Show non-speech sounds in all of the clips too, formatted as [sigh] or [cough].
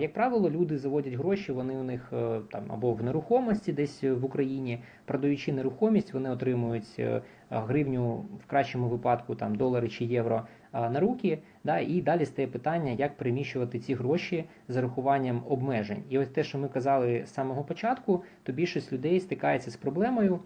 Як правило, люди заводять гроші, вони у них е, там або в нерухомості, десь в Україні, продаючи нерухомість, вони отримують е, гривню в кращому випадку там долари чи євро на руки. Да, І далі стає питання, як переміщувати ці гроші з рахуванням обмежень. І ось те, що ми казали з самого початку, то більшість людей стикається з проблемою.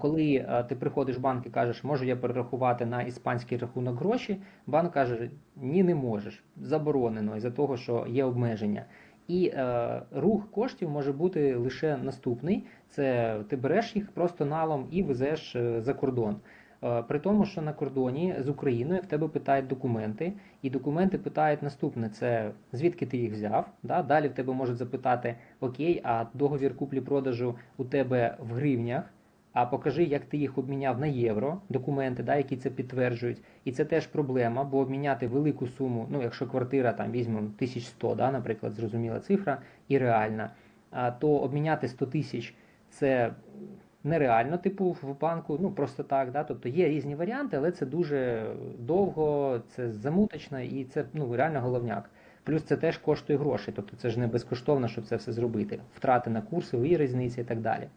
Коли ти приходиш в банк і кажеш, можу я перерахувати на іспанський рахунок гроші, банк каже, ні, не можеш, заборонено із-за того, що є обмеження. І е, рух коштів може бути лише наступний: це ти береш їх просто налом і везеш е, за кордон. Е, при тому, що на кордоні з Україною в тебе питають документи, і документи питають наступне: це звідки ти їх взяв. Да? Далі в тебе можуть запитати: Окей, а договір куплі-продажу у тебе в гривнях а покажи, як ти їх обміняв на євро, документи, да, які це підтверджують. І це теж проблема, бо обміняти велику суму, ну якщо квартира там візьмемо 1100, да, наприклад, зрозуміла цифра і реальна, то обміняти 100 тисяч це нереально, типу в банку, ну просто так. Да, Тобто є різні варіанти, але це дуже довго, це замуточно і це ну, реально головняк. Плюс це теж коштує грошей, тобто це ж не безкоштовно, щоб це все зробити. Втрати на курсові різниці і так далі.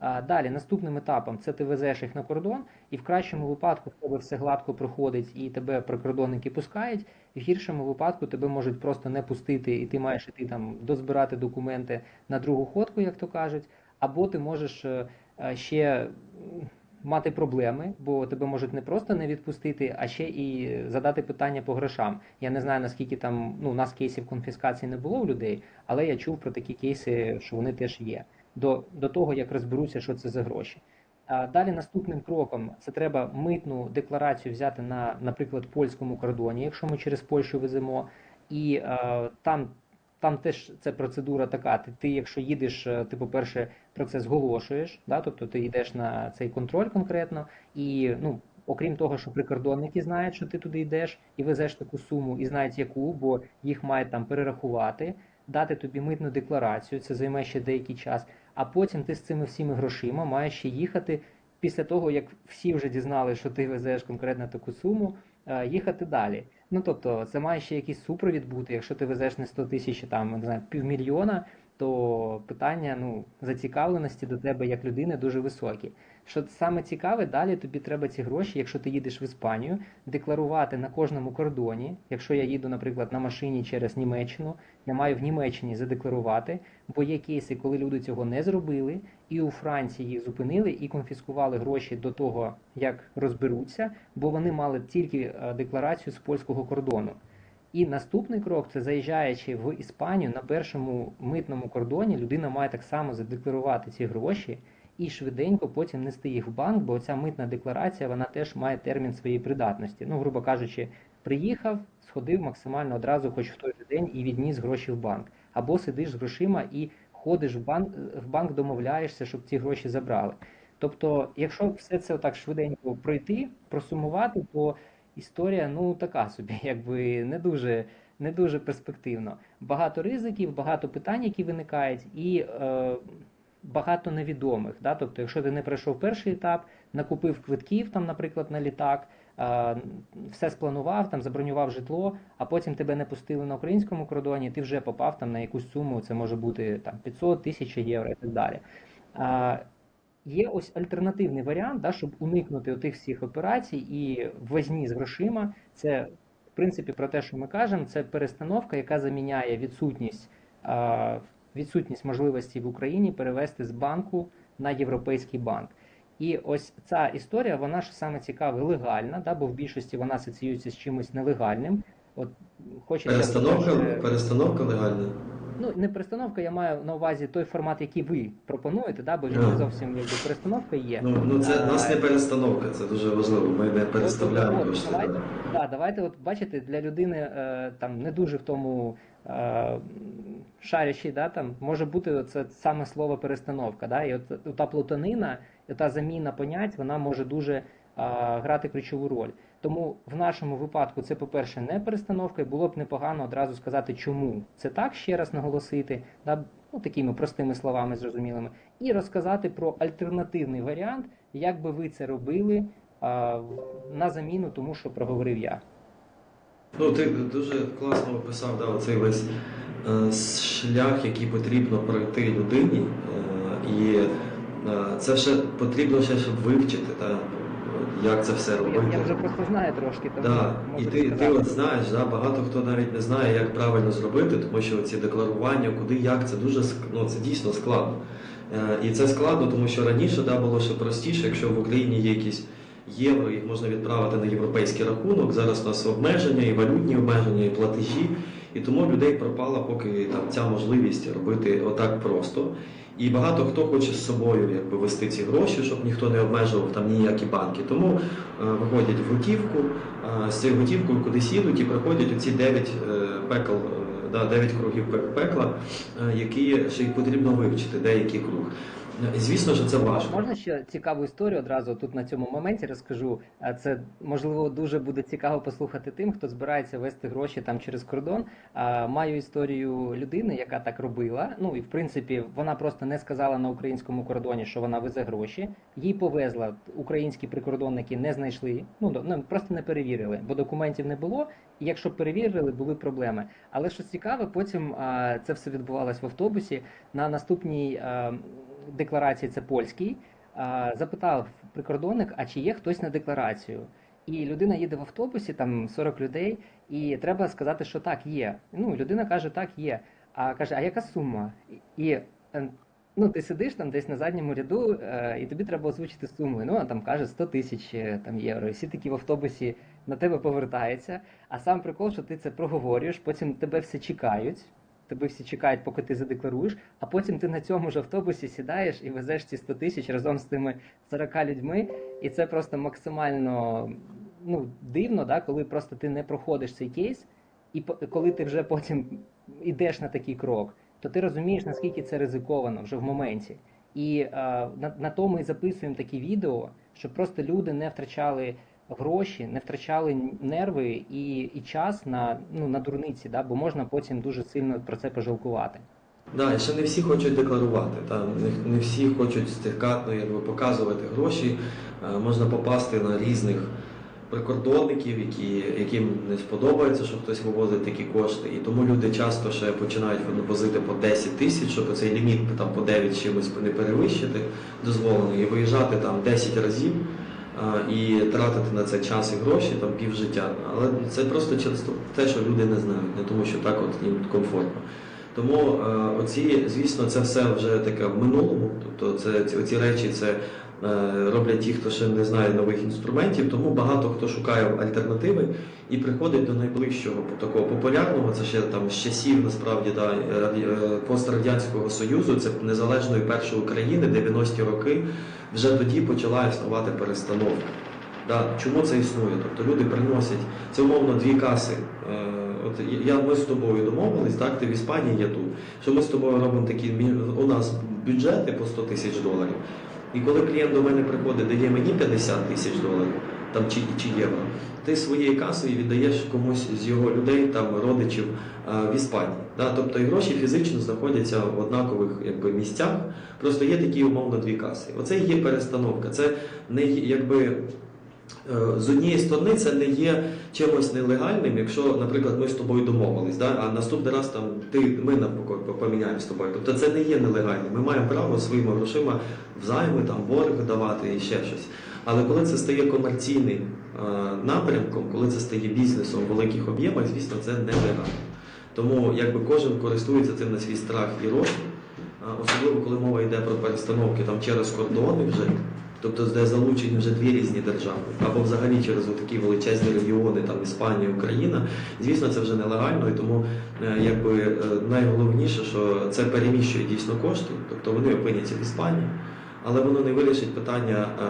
Далі, наступним етапом це ти везеш їх на кордон, і в кращому випадку тебе все гладко проходить і тебе прикордонники пускають. В гіршому випадку тебе можуть просто не пустити, і ти маєш іти там дозбирати документи на другу ходку, як то кажуть, або ти можеш е, е, ще мати проблеми, бо тебе можуть не просто не відпустити, а ще і задати питання по грошам. Я не знаю наскільки там ну у нас кейсів конфіскації не було у людей, але я чув про такі кейси, що вони теж є до до того, як розберуся, що це за гроші. А далі наступним кроком це треба митну декларацію взяти на, наприклад, польському кордоні, якщо ми через Польщу веземо, і а, там там теж це процедура така. Ти, ти якщо їдеш, е, ти, по-перше, про це зголошуєш, да, тобто ти йдеш на цей контроль конкретно, і ну. Окрім того, що прикордонники знають, що ти туди йдеш і везеш таку суму, і знають яку, бо їх мають там перерахувати, дати тобі митну декларацію, це займе ще деякий час а потім ти з цими всіми грошима маєш ще їхати після того, як всі вже дізнали, що ти везеш конкретно таку суму, е, їхати далі. Ну тобто, це має ще якийсь супровід бути, якщо ти везеш не 100 тисяч, там не знаю, півмільйона, то питання ну, зацікавленості до тебе як людини дуже високі. Що саме цікаве, далі тобі треба ці гроші, якщо ти їдеш в Іспанію, декларувати на кожному кордоні. Якщо я їду, наприклад, на машині через Німеччину, я маю в Німеччині задекларувати, бо є кейси, коли люди цього не зробили, і у Франції їх зупинили і конфіскували гроші до того, як розберуться, бо вони мали тільки е, декларацію з польського кордону. І наступний крок це заїжджаючи в Іспанію на першому митному кордоні, людина має так само задекларувати ці гроші і швиденько потім нести їх в банк, бо ця митна декларація вона теж має термін своєї придатності. Ну, грубо кажучи, приїхав, сходив максимально одразу, хоч в той же день, і відніс гроші в банк. Або сидиш з грошима і ходиш в банк, в банк домовляєшся, щоб ці гроші забрали. Тобто, якщо все це отак швиденько пройти, просумувати, то історія ну така собі, [laughs] якби не дуже не дуже перспективно. Багато ризиків, багато питань, які виникають, і е, багато невідомих. Да? Тобто, якщо ти не пройшов перший етап, накупив квитків, там, наприклад, на літак, все спланував, там забронював житло, а потім тебе не пустили на українському кордоні, ти вже попав там на якусь суму, це може бути там 500 тисяч євро і так далі. Є ось альтернативний варіант, да, щоб уникнути тих всіх операцій і возні з грошима. Це в принципі про те, що ми кажемо, це перестановка, яка заміняє відсутність відсутність можливості в Україні перевести з банку на європейський банк. І ось ця історія, вона ж саме цікава, легальна, да, бо в більшості вона асоціюється з чимось нелегальним. От хочеться перестановка, перестановка легальна. Ну, не перестановка, я маю на увазі той формат, який ви пропонуєте, да, бо він не зовсім якби перестановка є. Ну, ну це а, нас не перестановка, це дуже важливо. Ми не переставляємо кошти. Давайте, да, давайте, от бачите, для людини е, там не дуже в тому е, да, там може бути це саме слово перестановка. Да, І от та плутанина, та заміна понять, вона може дуже а, грати ключову роль. Тому в нашому випадку це, по-перше, не перестановка, і було б непогано одразу сказати, чому це так ще раз наголосити, да, ну, такими простими словами зрозумілими, і розказати про альтернативний варіант, як би ви це робили а, на заміну тому, що проговорив я. Ну, ти дуже класно описав да, цей весь шлях, який потрібно пройти людині, е, і е, це ще потрібно ще щоб вивчити, та, як це все робити. Я, вже просто знаю трошки, тому Да. І ти, ти от знаєш, да, багато хто навіть не знає, як правильно зробити, тому що ці декларування, куди, як, це дуже ну, це дійсно складно. Е, І це складно, тому що раніше да, було ще простіше, якщо в Україні є якісь євро, їх можна відправити на європейський рахунок. Зараз у нас обмеження, і валютні обмеження, і платежі. І тому людей пропала поки там ця можливість робити отак просто. І багато хто хоче з собою якби вести ці гроші, щоб ніхто не обмежував там ніякі банки. Тому е, виходять в готівку, е, з цією готівкою кудись їдуть і приходять оці 9 е, пекл, е, 9 кругів пекла, е, які ще й потрібно вивчити, деякий круг. Е, Звісно, що це важко. Можна ще цікаву історію одразу тут на цьому моменті розкажу. Це можливо дуже буде цікаво послухати тим, хто збирається вести гроші там через кордон. Маю історію людини, яка так робила. Ну і в принципі вона просто не сказала на українському кордоні, що вона везе гроші. Їй повезла. Українські прикордонники не знайшли. Ну ну просто не перевірили, бо документів не було. І якщо перевірили, були проблеми. Але що цікаве, потім це все відбувалось в автобусі. На наступній декларації це польський. Запитав прикордонник, а чи є хтось на декларацію. І людина їде в автобусі, там 40 людей, і треба сказати, що так, є. Ну, людина каже, так, є. А каже, а яка сума? І е, ну, ти сидиш там десь на задньому ряду, е, і тобі треба озвучити суму. Ну, а там каже 100 тисяч е, там, євро. І всі такі в автобусі на тебе повертаються. А сам прикол, що ти це проговорюєш, потім тебе всі чекають. Тебе всі чекають, поки ти задекларуєш, а потім ти на цьому ж автобусі сідаєш і везеш ці 100 тисяч разом з тими 40 людьми. І це просто максимально ну, дивно, да, коли просто ти не проходиш цей кейс, і коли ти вже потім йдеш на такий крок, то ти розумієш, наскільки це ризиковано вже в моменті. І е, на, на то ми записуємо такі відео, щоб просто люди не втрачали гроші, не втрачали нерви і, і час на, ну, на дурниці, да, бо можна потім дуже сильно про це пожалкувати. Да, ще не всі хочуть декларувати. Та, не, всі хочуть стикатно якби, показувати гроші. Е, можна попасти на різних прикордонників, які, яким не сподобається, що хтось вивозить такі кошти. І тому люди часто ще починають возити по 10 тисяч, щоб цей ліміт там, по 9 чимось не перевищити дозволений, і виїжджати там 10 разів. І тратити на це час і гроші там півжиття. Але це просто через те, що люди не знають, не тому що так от їм комфортно. Тому е, оці, звісно, це все вже таке в минулому. Тобто це ці, оці речі це роблять ті, хто ще не знає нових інструментів. Тому багато хто шукає альтернативи і приходить до найближчого такого популярного. Це ще там з часів насправді да, е, пострадянського союзу. Це незалежної першої України, 90-ті роки. Вже тоді почала існувати перестановка. Да, чому це існує? Тобто люди приносять це умовно дві каси. Е, от я ми з тобою домовились, так ти в Іспанії, я тут. Що ми з тобою робимо такі у нас бюджети по 100 тисяч доларів. І коли клієнт до мене приходить, дає мені 50 тисяч доларів там чи, чи євро, ти своєю касою віддаєш комусь з його людей, там родичів а, в Іспанії. Да? Тобто і гроші фізично знаходяться в однакових якби, місцях. Просто є такі умовно дві каси. Оце і є перестановка. Це не якби. Е, З однієї сторони, це не є чимось нелегальним, якщо, наприклад, ми з тобою домовились, да? а наступний раз там ти ми поміняємо з тобою. Тобто це не є нелегальним. Ми маємо право своїми грошима взайми, там борг давати і ще щось. Але коли це стає комерційним е, напрямком, коли це стає бізнесом в великих об'ємах, звісно, це нелегально. Тому якби кожен користується цим на свій страх і розсуд, а особливо коли мова йде про перестановки там через кордони вже. Тобто, де залучені вже дві різні держави, або взагалі через такі величезні регіони, там Іспанія, Україна. Звісно, це вже нелегально, і тому е, якби е, найголовніше, що це переміщує дійсно кошти, тобто вони опиняться в Іспанії, але воно не вирішить питання е,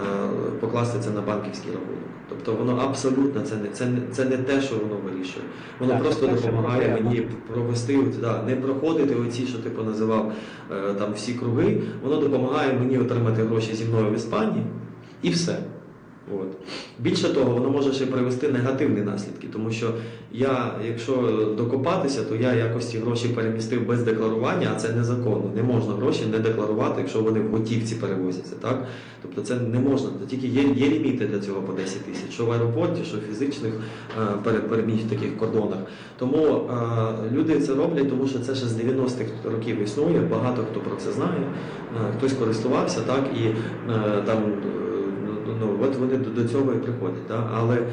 покласти це на банківський рахунок. Тобто воно абсолютно це не це не це не те, що воно вирішує. Воно Так, просто це допомагає мені провести да, не проходити оці, що ти поназивав е, там всі круги. Воно допомагає мені отримати гроші зі мною в Іспанії і все. От. Більше того, воно може ще привести негативні наслідки, тому що я, якщо докопатися, то я якось ці гроші перемістив без декларування, а це незаконно. Не можна гроші не декларувати, якщо вони в готівці перевозяться. Так? Тобто це не можна. Тільки є, є ліміти для цього по 10 тисяч, що в аеропорті, що в фізичних е, переміщ таких кордонах. Тому е, люди це роблять, тому що це ще з 90-х років існує. Багато хто про це знає, е, хтось користувався, так і е, там. Ну, от вони до, до цього і приходять. Да? Але е,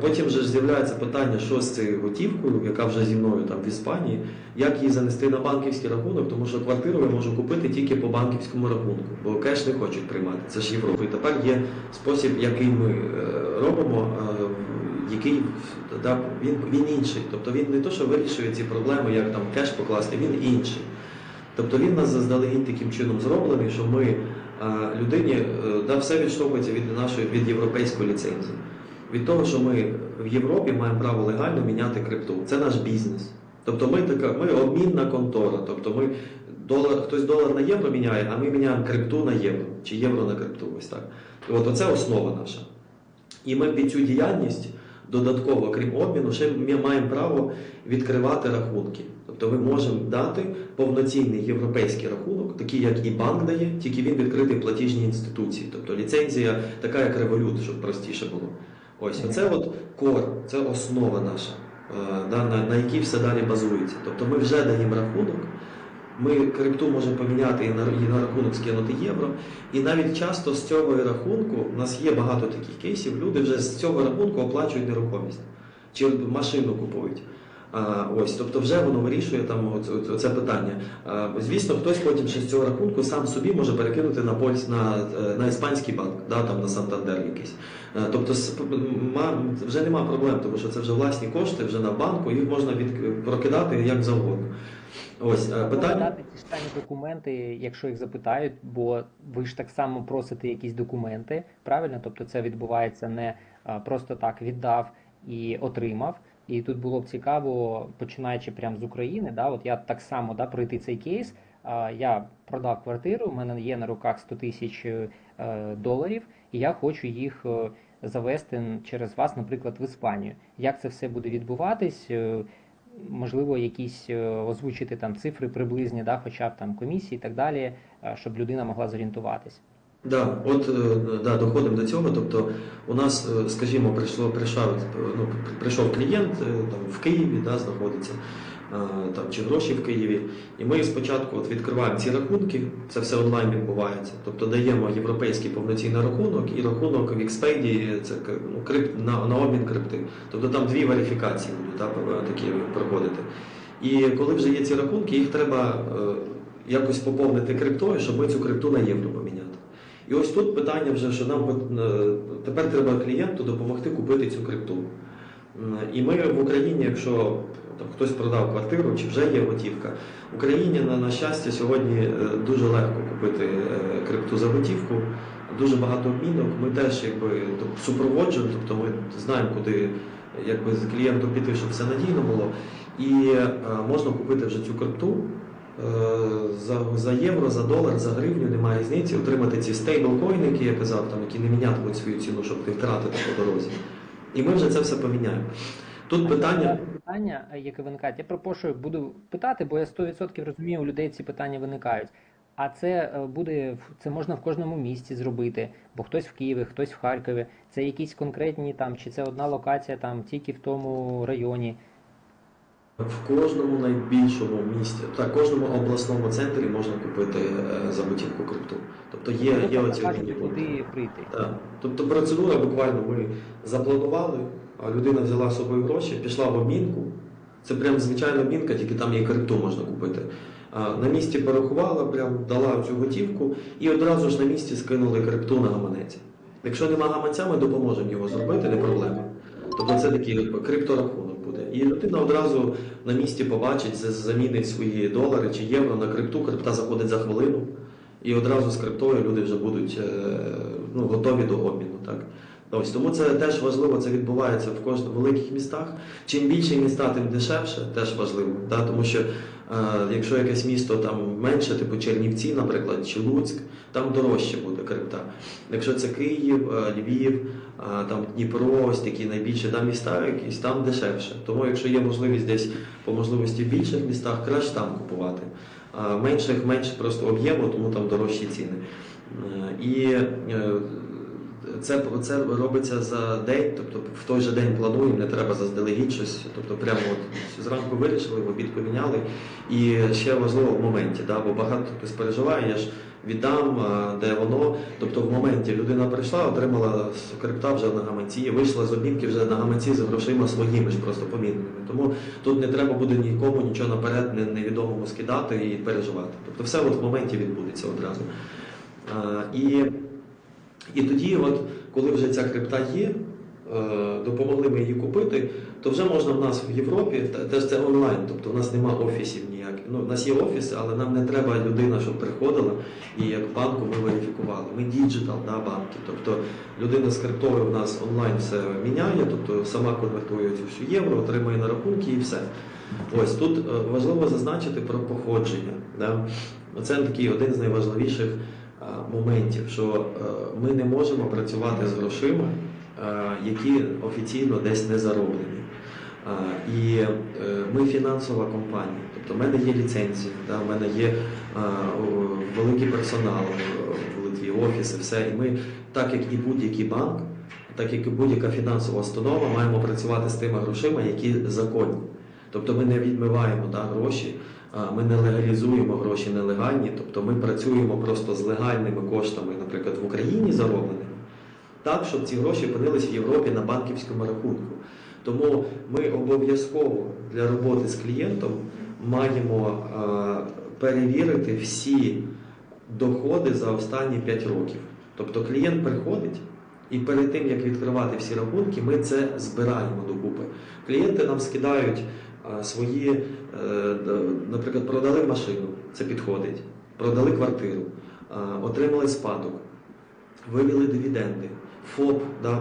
потім вже ж з'являється питання, що з цією готівкою, яка вже зі мною там в Іспанії, як її занести на банківський рахунок, тому що квартиру я можу купити тільки по банківському рахунку, бо кеш не хочуть приймати. Це ж Європа. І тепер є спосіб, який ми е, робимо, е, який да, він, він інший. Тобто він не то, що вирішує ці проблеми, як там кеш покласти, він інший. Тобто він нас заздалегідь таким чином зроблений, що ми людині е, да, все відштовхується від нашої від європейської ліцензії. Від того, що ми в Європі маємо право легально міняти крипту. Це наш бізнес. Тобто ми така, ми обмінна контора. Тобто ми долар, хтось долар на євро міняє, а ми міняємо крипту на євро чи євро на крипту. Ось так. От оце основа наша. І ми під цю діяльність додатково, крім обміну, ще ми маємо право відкривати рахунки. Тобто ми можемо дати повноцінний європейський рахунок, такий як і банк дає, тільки він відкритий в платіжній інституції. Тобто ліцензія така, як револют, щоб простіше було. Ось оце от кор, це основа наша, е, на, на якій все далі базується. Тобто ми вже даємо рахунок. Ми крипту можемо поміняти і на, і на рахунок скинути євро. І навіть часто з цього рахунку у нас є багато таких кейсів. Люди вже з цього рахунку оплачують нерухомість чи машину купують. Ось, тобто вже воно вирішує там оце питання. Звісно, хтось потім ще з цього рахунку сам собі може перекинути на польсь на, е, на іспанський банк, да, там на Сантандер якийсь. Е, Тобто вже нема проблем, тому що це вже власні кошти, вже на банку, їх можна від, прокидати як завгодно. Ось е, питання. Ті ж самі документи, якщо їх запитають, бо ви ж так само просите якісь документи, правильно? Тобто це відбувається не просто так віддав і отримав. І тут було б цікаво, починаючи прямо з України, да, от я так само да, пройти цей кейс. а, Я продав квартиру, у мене є на руках 100 тисяч е, доларів, і я хочу їх е, завести через вас, наприклад, в Іспанію. Як це все буде відбуватись? Е, можливо, якісь озвучити там цифри приблизні, да, хоча б там комісії і так далі, щоб людина могла зорієнтуватись. Да, от е, да, доходимо до цього. Тобто, у нас, е, скажімо, прийшло, прийшов, ну, прийшов клієнт е, там, в Києві, да, знаходиться, там, чи гроші в Києві. І ми спочатку от, відкриваємо ці рахунки, це все онлайн відбувається. Тобто даємо європейський повноцінний рахунок і рахунок в Expedia, це ну, крип, на, на обмін крипти. Тобто там дві верифікації будуть да, такі проходити. І коли вже є ці рахунки, їх треба якось поповнити криптою, щоб ми цю крипту на євро поміняти. І ось тут питання вже, що нам е, тепер треба клієнту допомогти купити цю крипту. І ми в Україні, якщо там, хтось продав квартиру чи вже є готівка, в Україні, на, на щастя, сьогодні е, дуже легко купити е, крипту за готівку, дуже багато обмінок. Ми теж якби тобто, супроводжуємо, тобто ми знаємо, куди якби, клієнту піти, щоб все надійно було. І можна купити вже цю крипту. Е, за, за євро, за долар, за гривню немає різниці, отримати ці стейблкоїни, які я казав, там, які не мінятимуть свою ціну, щоб не втратити по дорозі. І ми вже це все поміняємо. Тут питання. питання, е, яке виникають. Я пропоную, буду питати, бо я 100% розумію, у людей ці питання виникають. А це е, буде це можна в кожному місті зробити, бо хтось в Києві, хтось в Харкові. Це якісь конкретні там, чи це одна локація там тільки в тому районі. В кожному найбільшому місті, так, кожному обласному центрі можна купити е, за готівку крипту. Тобто є, є Просто оці покажете, куди прийти. Так. Тобто процедура буквально ми запланували, а людина взяла з собою гроші, пішла в обмінку. Це прям звичайна обмінка, тільки там і крипту можна купити. На місці порахувала, прям дала цю готівку і одразу ж на місці скинули крипту на гаманець. Якщо нема гаманця, ми допоможемо його зробити, не проблема. Тобто це такий крипторахунок буде. І людина одразу на місці побачить, замінить свої долари чи євро на крипту, крипта заходить за хвилину. І одразу з криптою люди вже будуть е, ну, готові до обміну. Так? Ось тому це теж важливо, це відбувається в кожному великих містах. Чим більше міста, тим дешевше, теж важливо. Да? Тому що е, якщо якесь місто там менше, типу Чернівці, наприклад, чи Луцьк, там дорожче буде крипта. Якщо це Київ, е, Львів, е, там Дніпро, ось такі найбільші да, міста, якісь там дешевше. Тому якщо є можливість десь по можливості в більших містах, краще там купувати. Менших менше просто об'єму, тому там дорожчі ціни. Е, І е, це, це робиться за день, тобто в той же день плануємо, не треба заздалегідь щось. Тобто прямо от зранку вирішили, в обід поміняли. І ще важливо в моменті, да, бо багато хтось переживає, я ж віддам, де воно. Тобто в моменті людина прийшла, отримала з крипта вже на гаманці, вийшла з обмінки вже на гаманці з грошима своїми ж просто помінними. Тому тут не треба буде нікому нічого наперед не- невідомому скидати і переживати. Тобто все от в моменті відбудеться одразу. А, і і тоді, от, коли вже ця крипта є, е, допомогли ми її купити, то вже можна в нас в Європі, теж це онлайн, тобто в нас нема офісів ніяких. Ну, в нас є офіси, але нам не треба людина, щоб приходила і як банку ми верифікували. Ми діджитал да, банки. Тобто людина з криптою в нас онлайн все міняє, тобто сама конвертує цю євро, отримує на рахунки і все. Ось тут е, важливо зазначити про походження. Да? Це такий один з найважливіших моментів, що е, ми не можемо працювати з грошима, е, які офіційно десь не зароблені. Е, І е, ми фінансова компанія, тобто в мене є ліцензія, в мене є е, великий персонал е, в Литві, офіси, все. І ми, так як і будь-який банк, так як і будь-яка фінансова установа, маємо працювати з тими грошима, які законні. Тобто ми не відмиваємо да, гроші, ми не легалізуємо гроші нелегальні, тобто ми працюємо просто з легальними коштами, наприклад, в Україні заробленими, так, щоб ці гроші опинились в Європі на банківському рахунку. Тому ми обов'язково для роботи з клієнтом маємо перевірити всі доходи за останні 5 років. Тобто клієнт приходить. І перед тим, як відкривати всі рахунки, ми це збираємо докупи. Клієнти нам скидають свої, е, наприклад, продали машину, це підходить, продали квартиру, отримали спадок, вивели дивіденди, ФОП да, е,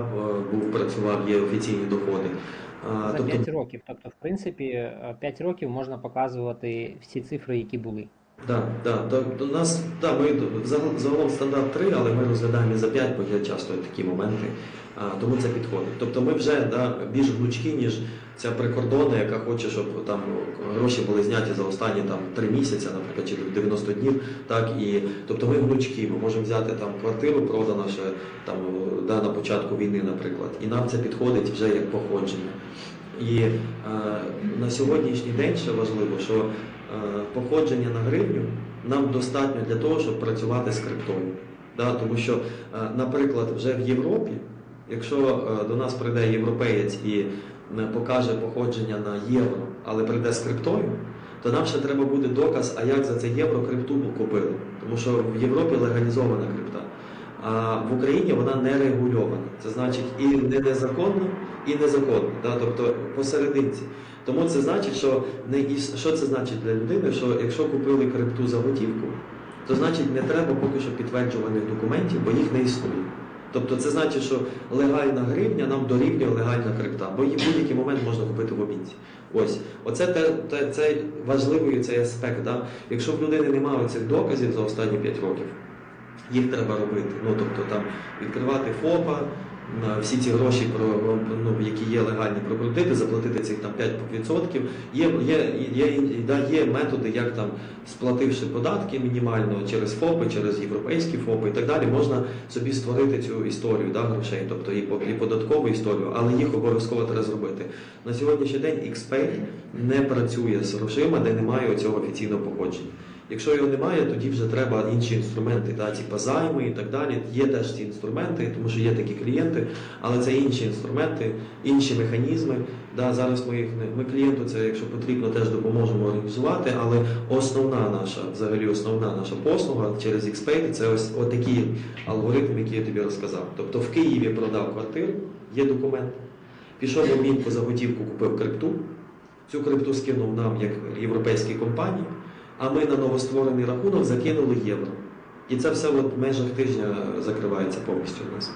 був працював, є офіційні доходи. За тобто 5 років. Тобто, в принципі, 5 років можна показувати всі цифри, які були. Да, да, до, до нас, да, ми загал- загалом стандарт 3, але ми розглядаємо і за 5, бо є часто такі моменти, а, тому це підходить. Тобто ми вже да, більш гнучкі, ніж ця прикордонна, яка хоче, щоб там гроші були зняті за останні там 3 місяці, наприклад, чи 90 днів. Так, і, тобто ми гнучкі, ми можемо взяти там квартиру, продана ще там, да, на початку війни, наприклад, і нам це підходить вже як походження. І е, на сьогоднішній день ще важливо, що е, походження на гривню нам достатньо для того, щоб працювати з криптою. Да? Тому що, е, наприклад, вже в Європі, якщо е, до нас прийде європеєць і е, покаже походження на євро, але прийде з криптою, то нам ще треба буде доказ, а як за це євро крипту купили. Тому що в Європі легалізована крипта. А в Україні вона не регульована. Це значить і не незаконно, і незаконно, да? тобто посерединці. Тому це значить, що не що це значить для людини, що якщо купили крипту за готівку, то значить не треба поки що підтверджуваних документів, бо їх не існує. Тобто це значить, що легальна гривня нам дорівнює легальна крипта, бо її в будь-який момент можна купити в обмінці. Ось, оце те, те, це важливий цей аспект. Да? Якщо в людини немає цих доказів за останні 5 років, їх треба робити. Ну тобто там відкривати ФОПа, всі ці гроші, ну, які є легальні, прокрутити, заплатити цих там 5%. Є, є, є, є методи, як там, сплативши податки мінімально через ФОПи, через європейські ФОПи і так далі, можна собі створити цю історію да, грошей, тобто і, і податкову історію, але їх обов'язково треба зробити. На сьогоднішній день XPay не працює з грошима, де немає цього офіційного походження. Якщо його немає, тоді вже треба інші інструменти, да, типу займи і так далі. Є теж ці інструменти, тому що є такі клієнти, але це інші інструменти, інші механізми. Да, зараз ми їх ми клієнту це, якщо потрібно, теж допоможемо організувати. Але основна наша, взагалі, основна наша послуга через XPay – це ось отакий алгоритм, який я тобі розказав. Тобто в Києві продав квартиру, є документ, пішов в обмінку за готівку, купив крипту. Цю крипту скинув нам як європейській компанії, а ми на новостворений рахунок закинули євро. І це все от в межах тижня закривається повністю у нас.